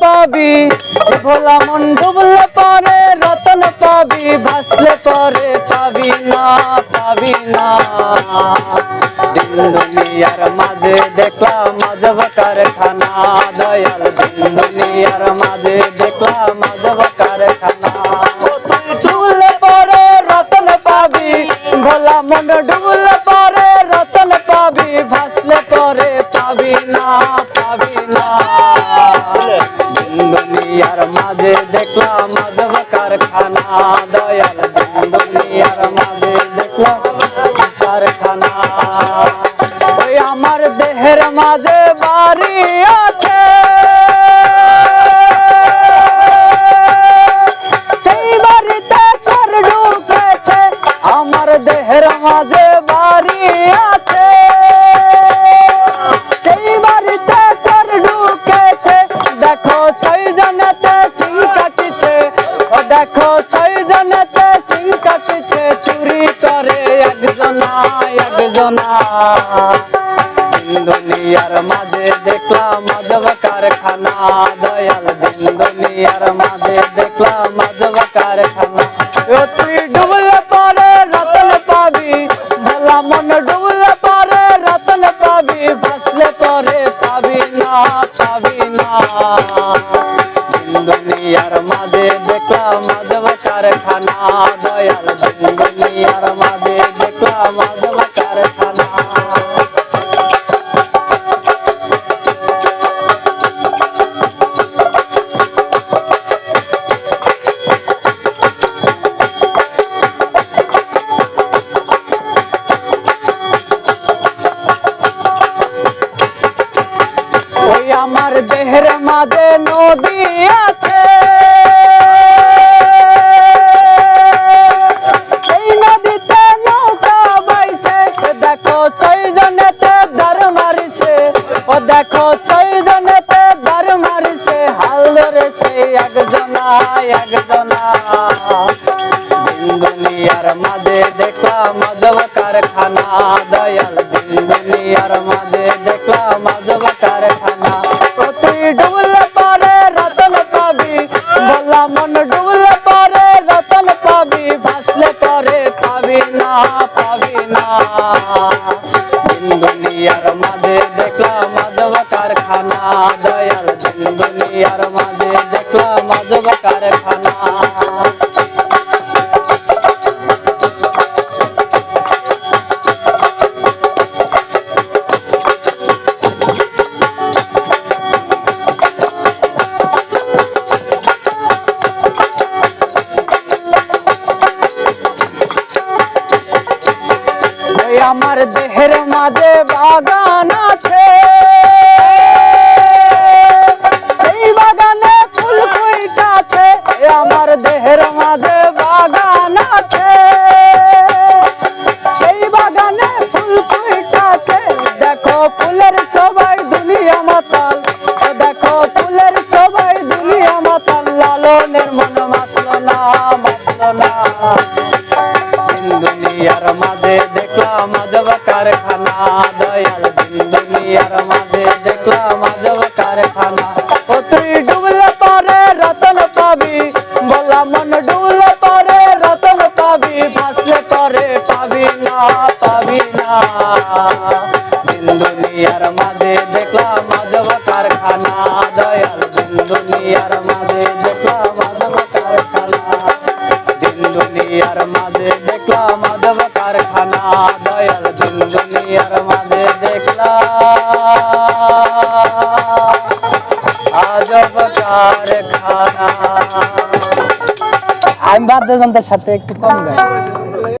পাবি ভোলা মন ডুবলে পরে, রতন পাবি, ভাসলে পরে পাবি না পাবি না। দিন দুনিয়ার মাঝে দেখলাম আজব কারখানা দয়াল দিন দুনিয়ার মাঝে দেখলাম আজব কারখানা ডুবলে পরে রতন পাবি, ভোলা মন ডুবলে পরে রতন পাবি, ভাসলে পরে পাবি না পাবি না। মাঝে দেখলাম মাধব কারখানা দয়াল দুনিয়ার মাঝে দেখলাম কারখানা ওই আমার দেহের মাঝে বাড়ি আছে। সেই বাড়িতে চোর ঢুকেছে, আমার দেহের মাঝে দিন দুনিয়ার মাঝে দেখলাম মাধব কারখানা। দয়াল দিন দুনিয়ার মাঝে দেখলাম মাধব কারখানা। তুই ডুবলে পরে রতন পাবি। ভোলা মন ডুবলে পরে রতন পাবি। ভাসলে পরে পাবি না পাবি না। দিন দুনিয়ার মাঝে দেখলাম মাধব কারখানা। দয়াল দিন দুনিয়ার মাঝে দেখলাম আমার দেহের মাঝে নদী আছে। এই নদীতে নৌকা বাইছে দেখো ছয় জনেতে দার মারিছে। ও দেখো ছয় জনেতে দার মারিছে, হাল ধরেছে একজনা একজনা। দিন দুনিয়ার মাঝে দেখলাম মাধব কারখানা, দয়াল দিন আমার দেহের মাঝে বাগান আছে। সেই বাগানে ফুল এ আমার দেহের মাঝে বাগান আছে। সেই বাগানে ফুল ফুইটাছে দেখো ফুলের সবাই দুনিয়া মাতাল। দেখো ফুলের সবাই দুনিয়া মাতাল, লালনের মন দয়াল দিন দুনিয়ার মাঝে দেখলাম মাধব কারখানা। ও তুই ডুবলে পরে রতন পাবি, বলা মন ডুবলে পরে রতন পাবি, ভাসলে পরে পাবি না পাবি না। দিন দুনিয়ার মাঝে দেখলাম মাধব কারখানা। দয়াল দিন দুনিয়ার মাঝে দেখলাম মাধব কারখানা। দিন দুনিয়ার মাঝে দেখলাম মাধব কারখানা। দয়াল দিন আমি বাদ্যযন্ত্রের সাথে একটু কম গাই।